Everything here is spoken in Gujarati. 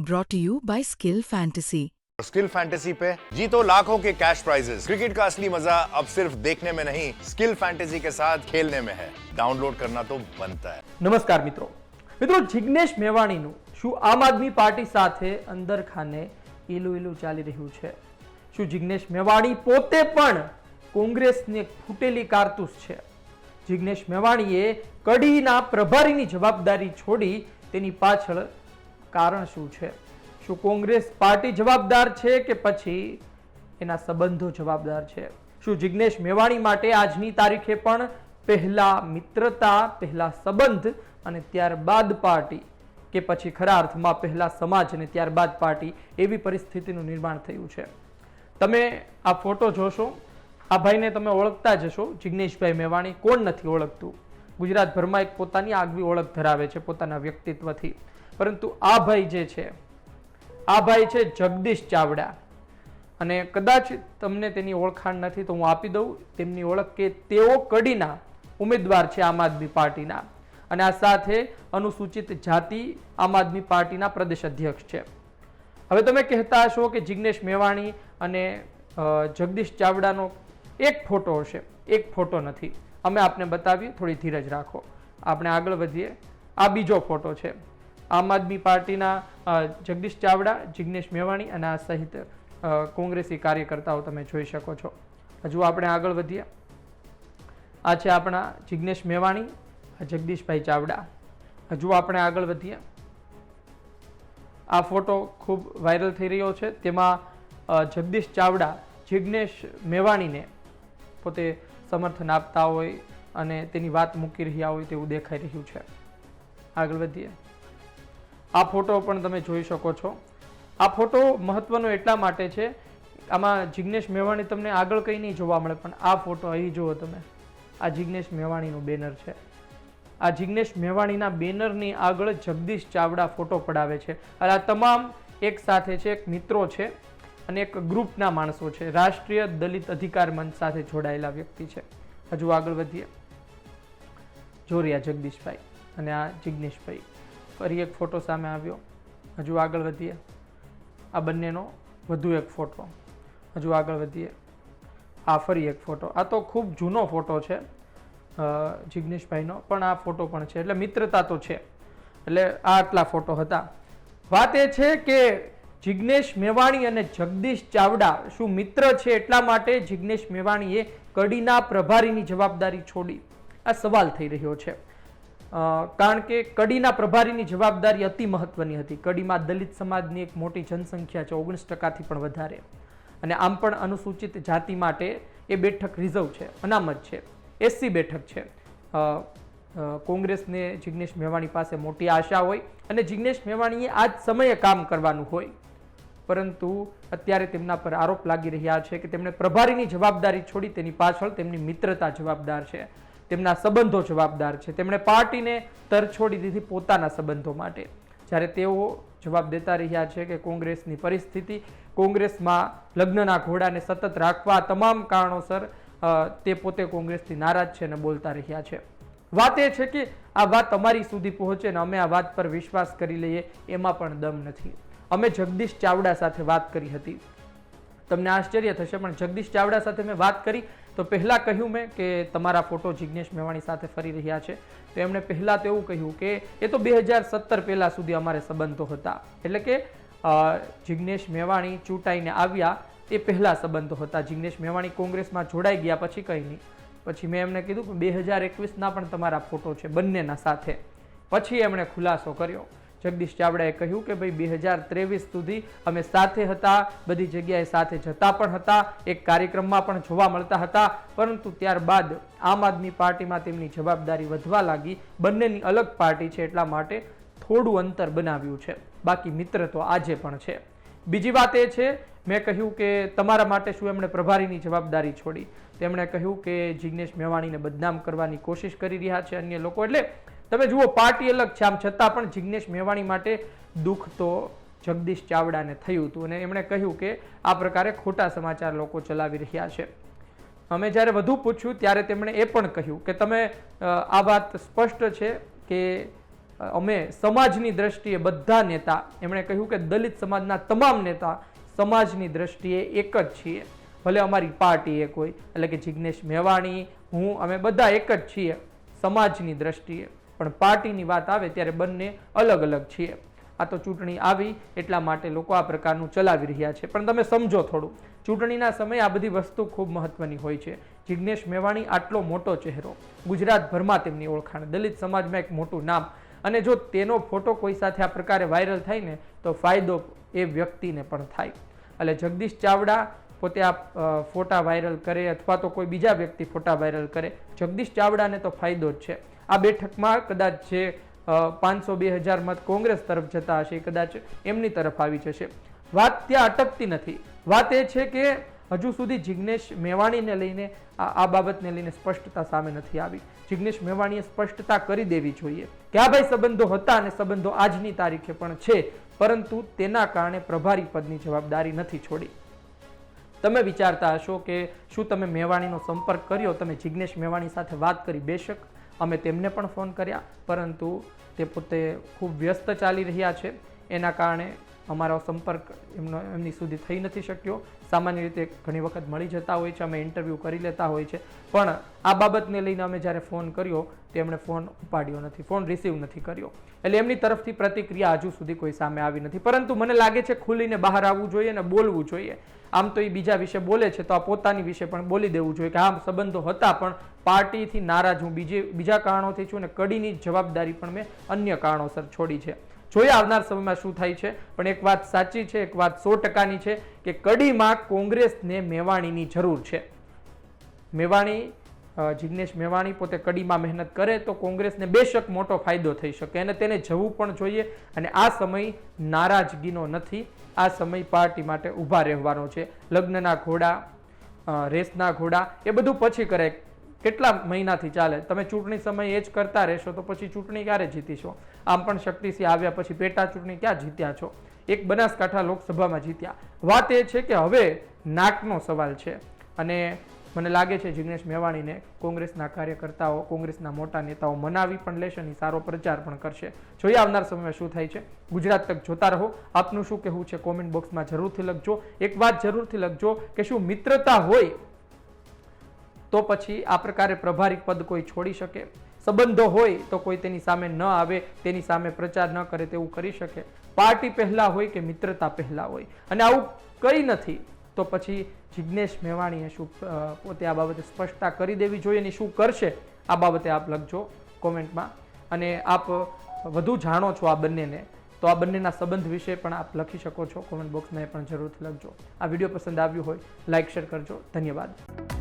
brought to you by Skill Fantasy. Skill Fantasy पे जीतो लाखों के कैश प्राइजेस क्रिकेट का असली मजा अब सिर्फ देखने में नहीं स्किल फैंटेसी के साथ खेलने में है डाउनलोड करना तो बनता है નમસ્કાર મિત્રો મિત્રો જિગ્નેશ મેવાણીનું શું આમ આદમી પાર્ટી સાથે અંદર ખાને ઈલું ઈલું ચાલી રહ્યું છે શું જિગ્નેશ મેવાણી પોતે પણ કોંગ્રેસની એક ફૂટેલી કારતૂસ છે જિગ્નેશ મેવાણીએ કડીના પ્રભારીની જવાબદારી છોડી તેની પાછળ કારણ શું છે? શું કોંગ્રેસ પાર્ટી જવાબદાર છે કે પછી એના સંબંધો જવાબદાર છે? શું જિગ્નેશ મેવાણી માટે આજની તારીખે પણ પહેલા મિત્રતા, પહેલા સંબંધ અને ત્યારબાદ પાર્ટી કે પછી ખરા અર્થમાં પહેલા સમાજ અને ત્યારબાદ પાર્ટી એવી પરિસ્થિતિનું નિર્માણ થયું છે? તમે આ ફોટો જોશો, આ ભાઈને તમે ઓળખતા જ હશો. જિગ્નેશભાઈ મેવાણી કોણ નથી ઓળખતું? ગુજરાતભરમાં એક પોતાની આગવી ઓળખ ધરાવે છે પોતાના વ્યક્તિત્વથી. પરંતુ આ ભાઈ જે છે, આ ભાઈ છે જગદીશ ચાવડા. અને કદાચ તમને તેની ઓળખાણ નથી તો હું આપી દઉં, તેમની ઓળખ કે તેઓ કડીના ઉમેદવાર છે આમ આદમી પાર્ટીના. અને આ સાથે અનુસૂચિત જાતિ આમ આદમી પાર્ટીના પ્રદેશ અધ્યક્ષ છે. હવે તમે કહેતા હશો કે જિગ્નેશ મેવાણી અને જગદીશ ચાવડાનો એક ફોટો હશે. એક ફોટો નથી. અમે આપને બતાવીએ, થોડી ધીરજ રાખો. આપણે આગળ વધીએ. આ બીજો ફોટો છે. આમ આદમી પાર્ટીના જગદીશ ચાવડા, જિગ્નેશ મેવાણી અને આ સહિત કોંગ્રેસી કાર્યકર્તાઓ તમે જોઈ શકો છો. હજુ આપણે આગળ વધીએ. આ છે આપણા જિગ્નેશ મેવાણી જગદીશભાઈ ચાવડા. હજુ આપણે આગળ વધીએ. આ ફોટો ખૂબ વાયરલ થઈ રહ્યો છે. તેમાં જગદીશ ચાવડા, જિગ્નેશ મેવાણીને પોતે સમર્થન આપતા હોય અને તેની વાત મૂકી રહ્યા હોય તેવું દેખાઈ રહ્યું છે. આગળ વધીએ. આ ફોટો પણ તમે જોઈ શકો છો. આ ફોટો મહત્વનો એટલા માટે છે, આમાં જિગ્નેશ મેવાણી તમને આગળ કંઈ નહીં જોવા મળે, પણ આ ફોટો અહીં જુઓ તમે. આ જિગ્નેશ મેવાણીનું બેનર છે. આ જિગ્નેશ મેવાણીના બેનરની આગળ જગદીશ ચાવડા ફોટો પડાવે છે. અને આ તમામ એક સાથે છે, એક મિત્રો છે અને એક ગ્રુપના માણસો છે. રાષ્ટ્રીય દલિત અધિકાર મંચ સાથે જોડાયેલા વ્યક્તિ છે. હજુ આગળ વધીએ. જોરિયા જગદીશભાઈ અને આ જિગ્નેશભાઈ. ફરી એક ફોટો સામે આવ્યો. હજુ આગળ વધીએ. આ બંનેનો વધુ એક ફોટો. હજુ આગળ વધીએ. આ ફરી એક ફોટો. આ તો ખૂબ જૂનો ફોટો છે જિગ્નેશભાઈનો, પણ આ ફોટો પણ છે. એટલે મિત્રતા તો છે. એટલે આ આટલા ફોટો હતા. વાત એ છે કે જિગ્નેશ મેવાણી અને જગદીશ ચાવડા શું મિત્ર છે એટલા માટે જિગ્નેશ મેવાણીએ કડીના પ્રભારીની જવાબદારી છોડી? આ સવાલ થઈ રહ્યો છે. કારણ કે કડીના પ્રભારીની જવાબદારી અતિ મહત્વની હતી. કડીમાં દલિત સમાજની એક મોટી જનસંખ્યા છે, ઓગણીસ ટકાથી પણ વધારે. અને આમ પણ અનુસૂચિત જાતિ માટે એ બેઠક રિઝર્વ છે, અનામત છે, એસસી બેઠક છે. કોંગ્રેસને જિગ્નેશ મેવાણી પાસે મોટી આશા હોય અને જિગ્નેશ મેવાણીએ આ જ સમયે કામ કરવાનું હોય. પરંતુ અત્યારે તેમના પર આરોપ લાગી રહ્યા છે કે તેમણે પ્રભારીની જવાબદારી છોડી તેની પાછળ તેમની મિત્રતા જવાબદાર છે. તેમના સંબંધો જવાબદાર છે. તેમણે પાર્ટીને તરછોડી દીધી પોતાના સંબંધો માટે. જ્યારે તેઓ જવાબ દેતા રહ્યા છે કે કોંગ્રેસની પરિસ્થિતિ, કોંગ્રેસમાં લગ્નના ઘોડાને સતત રાખવા તમામ કારણોસર તે પોતે કોંગ્રેસથી નારાજ છે અને બોલતા રહ્યા છે. વાત એ છે કે આ વાત અમારી સુધી પહોંચે ને અમે આ વાત પર વિશ્વાસ કરી લઈએ, એમાં પણ દમ નથી. અમે જગદીશ ચાવડા સાથે વાત કરી હતી. તમને આશ્ચર્ય થશે, પણ જગદીશ ચાવડા સાથે મેં વાત કરી તો પહેલાં કહ્યું મેં કે તમારા ફોટો જિગ્નેશ મેવાણી સાથે ફરી રહ્યા છે. તો એમણે પહેલાં તો એવું કહ્યું કે એ તો બે હજાર સત્તર પહેલાં સુધી અમારે સંબંધો હતા. એટલે કે જિજ્ઞેશ મેવાણી ચૂંટાઈને આવ્યા એ પહેલાં સંબંધો હતા. જિગ્નેશ મેવાણી કોંગ્રેસમાં જોડાઈ ગયા પછી કંઈ નહીં. પછી મેં એમને કીધું કે બે હજાર એકવીસના પણ તમારા ફોટો છે બંનેના સાથે. પછી એમણે ખુલાસો કર્યો. જગદીશ ચાવડાએ કહ્યું કે ભાઈ બે હજાર ત્રેવીસ સુધી અમે સાથે હતા, બધી જગ્યાએ સાથે જતા પણ હતા, એક કાર્યક્રમમાં પણ જોવા મળતા હતા, પરંતુ ત્યારબાદ આમ આદમી પાર્ટીમાં તેમની જવાબદારી વધવા લાગી. બંનેની અલગ પાર્ટી છે એટલા માટે થોડું અંતર બનાવ્યું છે. બાકી મિત્ર તો આજે પણ છે. બીજી વાત એ છે, મેં કહ્યું કે તમારા માટે શું એમણે પ્રભારીની જવાબદારી છોડી? તેમણે કહ્યું કે જિગ્નેશ મેવાણીને બદનામ કરવાની કોશિશ કરી રહ્યા છે અન્ય લોકો, એટલે તમે જુઓ, પાર્ટી અલગ છે. આમ છતાં પણ જિગ્નેશ મેવાણી માટે દુઃખ તો જગદીશ ચાવડાને થયું હતું અને એમણે કહ્યું કે આ પ્રકારે ખોટા સમાચાર લોકો ચલાવી રહ્યા છે. અમે જ્યારે વધુ પૂછ્યું ત્યારે તેમણે એ પણ કહ્યું કે તમે આ વાત સ્પષ્ટ છે કે અમે સમાજની દ્રષ્ટિએ બધા નેતા, એમણે કહ્યું કે દલિત સમાજના તમામ નેતા સમાજની દ્રષ્ટિએ એક જ છીએ. ભલે અમારી પાર્ટી એક હોય એટલે કે જિજ્ઞેશ મેવાણી, હું, અમે બધા એક જ છીએ સમાજની દ્રષ્ટિએ. પણ પાર્ટીની વાત આવે ત્યારે બંને અલગ અલગ છીએ. આ તો ચૂંટણી આવી, એટલા માટે લોકો આ પ્રકારનું ચલાવી રહ્યા છે. પણ તમે સમજો થોડું, ચૂંટણીના સમયે આ બધી વસ્તુ ખૂબ મહત્વની હોય છે. જિજ્ઞેશ મેવાણી આટલો મોટો ચહેરો, ગુજરાતભરમાં તેમની ઓળખાણ, દલિત સમાજમાં એક મોટું નામ. અને જો તેનો ફોટો કોઈ સાથે આ પ્રકારે વાયરલ થાય ને, તો ફાયદો એ વ્યક્તિને પણ થાય. એટલે જગદીશ ચાવડા પોતે આ ફોટા વાયરલ કરે અથવા તો કોઈ બીજા વ્યક્તિ ફોટા વાયરલ કરે, જગદીશ ચાવડાને તો ફાયદો જ છે. આ બેઠકમાં કદાચ જે પાંચસો બે હજાર મત કોંગ્રેસ તરફ જતા હશે કદાચ એમની તરફ આવી જશે. વાત ત્યાં અટકતી નથી. વાત એ છે કે હજુ સુધી જિજ્ઞેશ મેવાણીને લઈને આ બાબતને લઈને સ્પષ્ટતા સામે નથી આવી. જિજ્ઞેશ મેવાણીએ સ્પષ્ટતા કરી દેવી જોઈએ. કે આ ભાઈ સંબંધો હતા અને સંબંધો આજની તારીખે પણ છે, પરંતુ તેના કારણે પ્રભારી પદની જવાબદારી નથી છોડી. તમે વિચારતા હશો કે શું તમે મેવાણીનો સંપર્ક કર્યો? તમે જિજ્ઞેશ મેવાણી સાથે વાત કરી બેશક? અમે તેમને પણ ફોન કર્યા, પરંતુ તે પોતે ખૂબ વ્યસ્ત ચાલી રહ્યા છે. એના કારણે અમારો સંપર્ક એમનો, એમની સુધી થઈ નથી શક્યો. સામાન્ય રીતે ઘણી વખત મળી જતા હોય છે, અમે ઇન્ટરવ્યૂ કરી લેતા હોય છે. પણ આ બાબતને લઈને અમે જ્યારે ફોન કર્યો તો એમણે ફોન ઉપાડ્યો નથી, ફોન રિસીવ નથી કર્યો. એટલે એમની તરફથી પ્રતિક્રિયા હજુ સુધી કોઈ સામે આવી નથી. પરંતુ મને લાગે છે ખુલીને બહાર આવવું જોઈએ અને બોલવું જોઈએ. આમ તો એ બીજા વિશે બોલે છે, તો આ પોતાની વિશે પણ બોલી દેવું જોઈએ કે આમ સંબંધો હતા, પણ પાર્ટીથી નારાજ હું. બીજે, બીજા કારણોથી છું અને કડીની જવાબદારી પણ મેં અન્ય કારણોસર છોડી છે. જોઈએ આવનાર સમયમાં શું થાય છે, પણ એક વાત સાચી છે, એક વાત સો ટકાની છે કે કડીમાં કોંગ્રેસને મેવાણીની જરૂર છે. મેવાણી જિજ્ઞેશ મેવાણી પોતે કડીમાં મહેનત કરે તો કોંગ્રેસને બેશક મોટો ફાયદો થઈ શકે. અને તેને જવું પણ જોઈએ અને આ સમય નારાજગીનો નથી. આ સમય પાર્ટી માટે ઊભા રહેવાનો છે. લગ્નના ઘોડા રેસના ઘોડા, એ બધું પછી કરે. કેટલા મહિનાથી ચાલે? તમે ચૂંટણી સમયે એ જ કરતા રહેશો તો પછી ચૂંટણી ક્યારે જીતીશો? આમ પણ શક્તિસિંહ આવ્યા પછી પેટા ચૂંટણી ક્યાં જીત્યા છો? એક બનાસકાંઠા લોકસભામાં જીત્યા. વાત એ છે કે હવે નાકનો સવાલ છે. અને મને લાગે છે જિગ્નેશ મેવાણીને કોંગ્રેસના કાર્યકર્તાઓ, કોંગ્રેસના મોટા નેતાઓ મનાવી પણ લેશે અને સારો પ્રચાર પણ કરશે. જોઈએ આવનાર સમયમાં શું થાય છે. ગુજરાત તક જોતા રહો. આપનું શું કહેવું છે કોમેન્ટ બોક્સમાં જરૂરથી લખજો. એક વાત જરૂરથી લખજો કે શું મિત્રતા હોય તો પછી આ પ્રકારે પ્રભારી પદ કોઈ છોડી શકે? સંબંધો હોય તો કોઈ તેની સામે ન આવે, તેની સામે પ્રચાર ન કરે તેવું કરી શકે. પાર્ટી પહેલાં હોય કે મિત્રતા પહેલાં હોય? અને આવું કંઈ નથી તો પછી જિજ્ઞેશ મેવાણીએ શું પોતે આ બાબતે સ્પષ્ટતા કરી દેવી જોઈએ અને શું કરશે, આ બાબતે આપ લખજો કોમેન્ટમાં. અને આપ વધુ જાણો છો આ બંનેને, તો આ બંનેના સંબંધ વિશે પણ આપ લખી શકો છો કોમેન્ટ બોક્સમાં એ પણ જરૂરથી લખજો. આ વીડિયો પસંદ આવ્યું હોય લાઇક શેર કરજો. ધન્યવાદ.